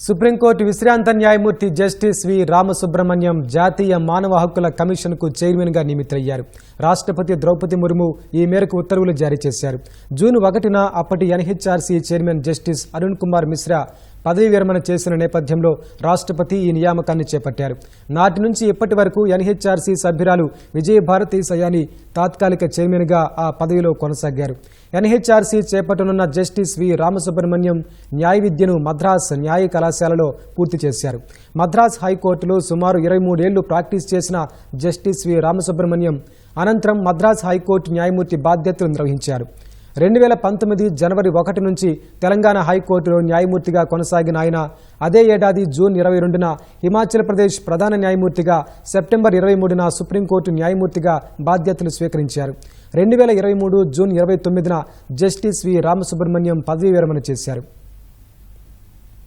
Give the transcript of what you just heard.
Supreme court విశ్రాంత న్యాయమూర్తి justice V Ramasubramanian జాతీయ మానవ హక్కుల కమిషన్కు చైర్మన్గా నియమితులయ్యారు. రాష్ట్రపతి ద్రౌపది ముర్ము ఈ మేరకు ఉత్తర్వులు జారీ చేశారు. జూన్ ఒకటిన అప్పటి NHRC chairman justice Arun Kumar Mishra పదవీ విరమణ చేసిన నేపథ్యంలో రాష్ట్రపతి ఈ నియామకాన్ని చేపట్టారు. నాటి నుంచి ఇప్పటి వరకు ఎన్హెచ్ఆర్సీ సభ్యురాలు విజయభారతి సయాని తాత్కాలిక చైర్మన్గా ఆ పదవిలో కొనసాగారు. ఎన్హెచ్ఆర్సీ చేపట్టనున్న జస్టిస్ వి రామసుబ్రహ్మణ్యం న్యాయ విద్యను మద్రాస్ న్యాయ కళాశాలలో పూర్తి చేశారు. మద్రాస్ హైకోర్టులో సుమారు ఇరవై మూడేళ్ళు ప్రాక్టీస్ చేసిన జస్టిస్ వి రామసుబ్రహ్మణ్యం అనంతరం మద్రాస్ హైకోర్టు న్యాయమూర్తి బాధ్యతలు నిర్వహించారు. రెండు వేల పంతొమ్మిది జనవరి ఒకటి నుంచి తెలంగాణ హైకోర్టులో న్యాయమూర్తిగా కొనసాగిన ఆయన అదే ఏడాది జూన్ ఇరవై రెండున హిమాచల్ ప్రదేశ్ ప్రధాన న్యాయమూర్తిగా సెప్టెంబర్ ఇరవై మూడున సుప్రీంకోర్టు న్యాయమూర్తిగా బాధ్యతలు స్వీకరించారు. రెండు వేల ఇరవై మూడు జూన్ ఇరవై తొమ్మిదిన జస్టిస్ వి. రామసుబ్రహ్మణ్యం పదవీ విరమణ చేశారు.